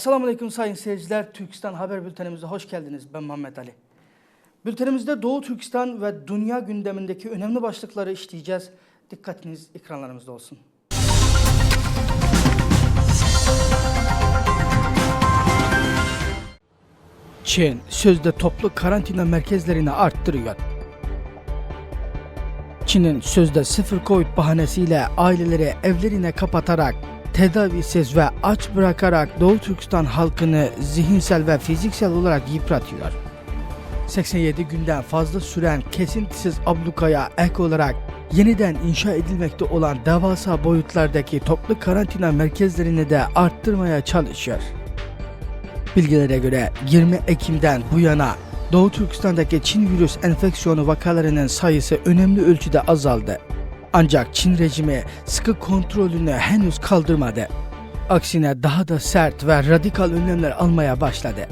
Esselamu Aleyküm sayın seyirciler. Türkistan Haber Bültenimize hoş geldiniz. Ben Muhammed Ali. Bültenimizde Doğu Türkistan ve dünya gündemindeki önemli başlıkları işleyeceğiz. Dikkatiniz ekranlarımızda olsun. Çin sözde toplu karantina merkezlerini arttırıyor. Çin'in sözde sıfır Covid bahanesiyle aileleri evlerine kapatarak, tedavisiz ve aç bırakarak Doğu Türkistan halkını zihinsel ve fiziksel olarak yıpratıyor. 87 günden fazla süren kesintisiz ablukaya ek olarak yeniden inşa edilmekte olan devasa boyutlardaki toplu karantina merkezlerini de arttırmaya çalışıyor. Bilgilere göre 20 Ekim'den bu yana Doğu Türkistan'daki Çin virüs enfeksiyonu vakalarının sayısı önemli ölçüde azaldı. Ancak Çin rejimi sıkı kontrolünü henüz kaldırmadı. Aksine daha da sert ve radikal önlemler almaya başladı.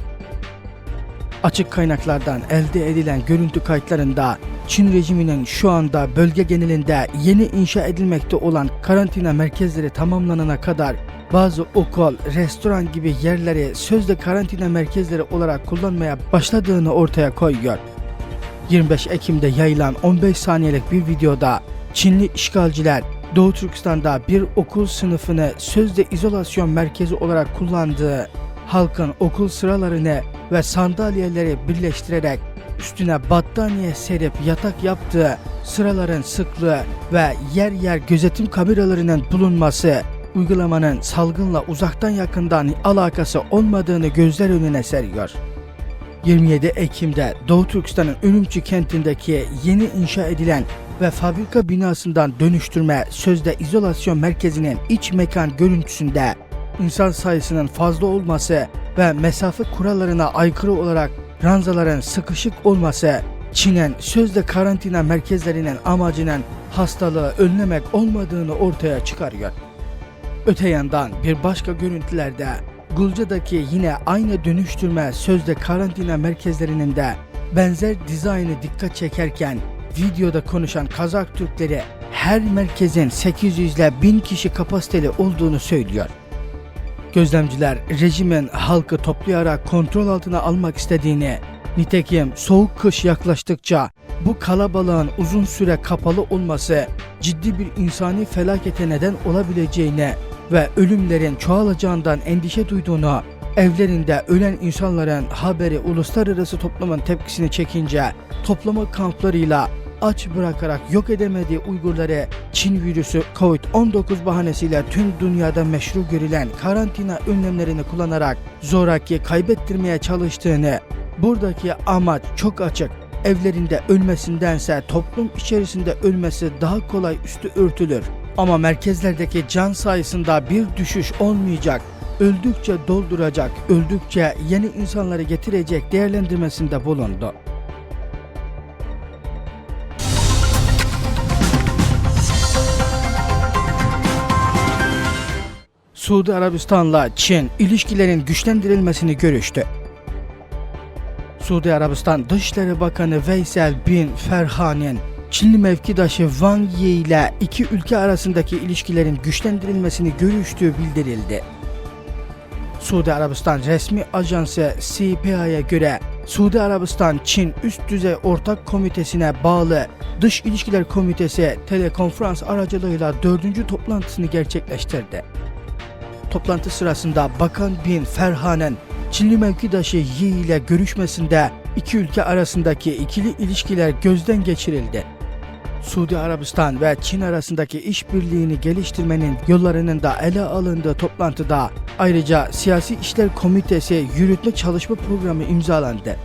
Açık kaynaklardan elde edilen görüntü kayıtlarında Çin rejiminin şu anda bölge genelinde yeni inşa edilmekte olan karantina merkezleri tamamlanana kadar bazı okul, restoran gibi yerleri sözde karantina merkezleri olarak kullanmaya başladığını ortaya koyuyor. 25 Ekim'de yayılan 15 saniyelik bir videoda Çinli işgalciler Doğu Türkistan'da bir okul sınıfını sözde izolasyon merkezi olarak kullandığı halkın okul sıralarını ve sandalyeleri birleştirerek üstüne battaniye serip yatak yaptığı sıraların sıklığı ve yer yer gözetim kameralarının bulunması uygulamanın salgınla uzaktan yakından alakası olmadığını gözler önüne seriyor. 27 Ekim'de Doğu Türkistan'ın Ürümçi kentindeki yeni inşa edilen ve fabrika binasından dönüştürme sözde izolasyon merkezinin iç mekan görüntüsünde insan sayısının fazla olması ve mesafe kurallarına aykırı olarak ranzaların sıkışık olması Çin'in sözde karantina merkezlerinin amacının hastalığı önlemek olmadığını ortaya çıkarıyor. Öte yandan bir başka görüntülerde Gulca'daki yine aynı dönüştürme sözde karantina merkezlerinin de benzer dizaynı dikkat çekerken videoda konuşan Kazak Türkleri her merkezin 800 ile 1000 kişi kapasiteli olduğunu söylüyor. Gözlemciler rejimin halkı toplayarak kontrol altına almak istediğini, nitekim soğuk kış yaklaştıkça bu kalabalığın uzun süre kapalı olması ciddi bir insani felakete neden olabileceğini ve ölümlerin çoğalacağından endişe duyduğunu, evlerinde ölen insanların haberi uluslararası toplumun tepkisini çekince toplama kamplarıyla aç bırakarak yok edemediği Uygurları Çin virüsü Covid-19 bahanesiyle tüm dünyada meşru görülen karantina önlemlerini kullanarak zoraki kaybettirmeye çalıştığını, buradaki amaç çok açık. Evlerinde ölmesindense toplum içerisinde ölmesi daha kolay üstü örtülür. Ama merkezlerdeki can sayısında bir düşüş olmayacak. Öldükçe dolduracak, öldükçe yeni insanları getirecek değerlendirmesinde bulundu. Suudi Arabistan'la Çin ilişkilerin güçlendirilmesini görüştü. Suudi Arabistan Dışişleri Bakanı Veysel bin Ferhan'ın Çinli mevkidaşı Wang Yi ile iki ülke arasındaki ilişkilerin güçlendirilmesini görüştüğü bildirildi. Suudi Arabistan resmi ajansı CPA'ya göre Suudi Arabistan Çin Üst Düzey Ortak Komitesi'ne bağlı Dış İlişkiler Komitesi telekonferans aracılığıyla dördüncü toplantısını gerçekleştirdi. Toplantı sırasında Bakan Bin Ferhan'ın Çinli mevkidaşı Yi ile görüşmesinde iki ülke arasındaki ikili ilişkiler gözden geçirildi. Suudi Arabistan ve Çin arasındaki işbirliğini geliştirmenin yollarının da ele alındığı toplantıda ayrıca Siyasi İşler Komitesi yürütme çalışma programı imzalandı.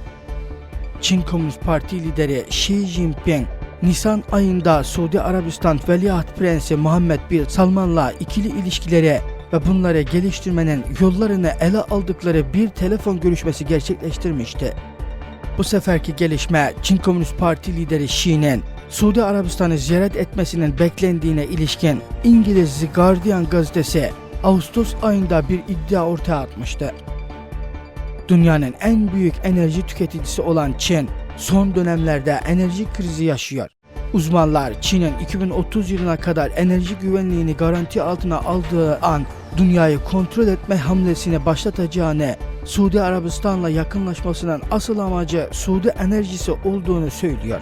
Çin Komünist Parti lideri Xi Jinping, Nisan ayında Suudi Arabistan Veliaht Prensi Muhammed bin Salman'la ikili ilişkileri ve bunları geliştirmenin yollarını ele aldıkları bir telefon görüşmesi gerçekleştirmişti. Bu seferki gelişme Çin Komünist Parti lideri Xi'nin Suudi Arabistan'ı ziyaret etmesinin beklendiğine ilişkin İngiliz The Guardian gazetesi Ağustos ayında bir iddia ortaya atmıştı. Dünyanın en büyük enerji tüketicisi olan Çin son dönemlerde enerji krizi yaşıyor. Uzmanlar Çin'in 2030 yılına kadar enerji güvenliğini garanti altına aldığı an dünyayı kontrol etme hamlesini başlatacağını, Suudi Arabistan'la yakınlaşmasının asıl amacı Suudi enerjisi olduğunu söylüyor.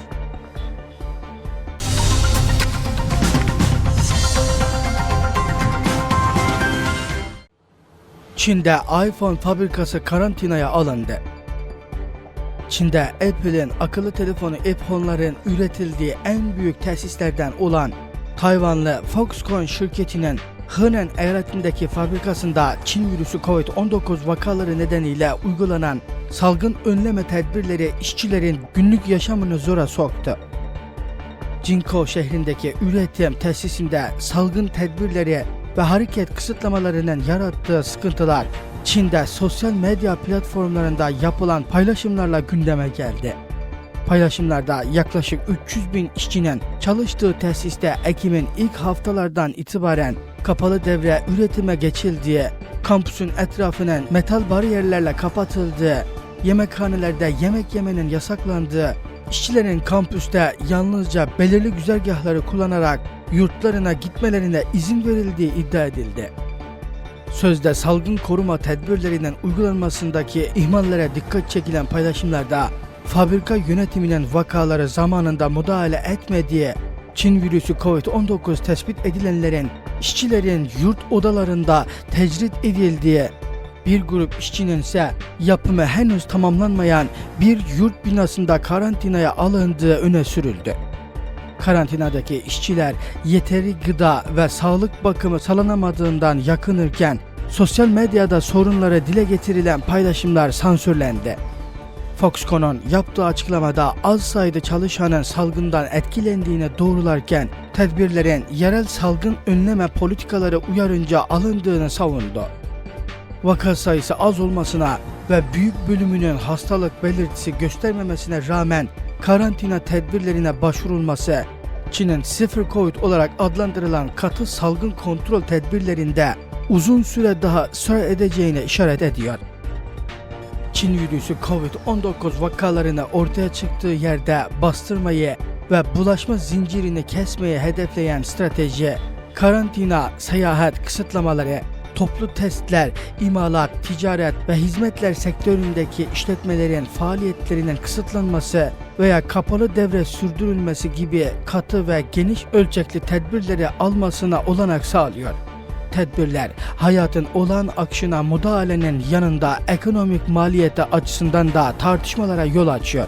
Çin'de iPhone fabrikası karantinaya alındı. Çin'de Apple'in akıllı telefonu iPhone'ların üretildiği en büyük tesislerden olan Tayvanlı Foxconn şirketinin Henan eyaletindeki fabrikasında Çin virüsü Covid-19 vakaları nedeniyle uygulanan salgın önleme tedbirleri işçilerin günlük yaşamını zora soktu. Jinko şehrindeki üretim tesisinde salgın tedbirleri ve hareket kısıtlamalarının yarattığı sıkıntılar Çin'de sosyal medya platformlarında yapılan paylaşımlarla gündeme geldi. Paylaşımlarda yaklaşık 300 bin işçinin çalıştığı tesiste Ekim'in ilk haftalardan itibaren kapalı devre üretime geçildiği, kampüsün etrafının metal bariyerlerle kapatıldığı, yemekhanelerde yemek yemenin yasaklandığı, işçilerin kampüste yalnızca belirli güzergahları kullanarak yurtlarına gitmelerine izin verildiği iddia edildi. Sözde salgın koruma tedbirlerinin uygulanmasındaki ihmallere dikkat çekilen paylaşımlarda fabrika yönetiminin vakaları zamanında müdahale etmediği, Çin virüsü Covid-19 tespit edilenlerin işçilerin yurt odalarında tecrit edildiği, bir grup işçinin ise yapımı henüz tamamlanmayan bir yurt binasında karantinaya alındığı öne sürüldü. Karantinadaki işçiler yeteri gıda ve sağlık bakımı sağlanamadığından yakınırken sosyal medyada sorunları dile getirilen paylaşımlar sansürlendi. Foxconn'un yaptığı açıklamada az sayıda çalışanın salgından etkilendiğini doğrularken tedbirlerin yerel salgın önleme politikaları uyarınca alındığını savundu. Vaka sayısı az olmasına ve büyük bölümünün hastalık belirtisi göstermemesine rağmen karantina tedbirlerine başvurulması, Çin'in sıfır Covid olarak adlandırılan katı salgın kontrol tedbirlerinde uzun süre daha süre edeceğine işaret ediyor. Çin virüsü Covid-19 vakalarını ortaya çıktığı yerde bastırmayı ve bulaşma zincirini kesmeyi hedefleyen strateji, karantina, seyahat kısıtlamaları, toplu testler, imalat, ticaret ve hizmetler sektöründeki işletmelerin faaliyetlerinin kısıtlanması veya kapalı devre sürdürülmesi gibi katı ve geniş ölçekli tedbirleri almasına olanak sağlıyor. Tedbirler hayatın olan akışına müdahalenin yanında ekonomik maliyeti açısından da tartışmalara yol açıyor.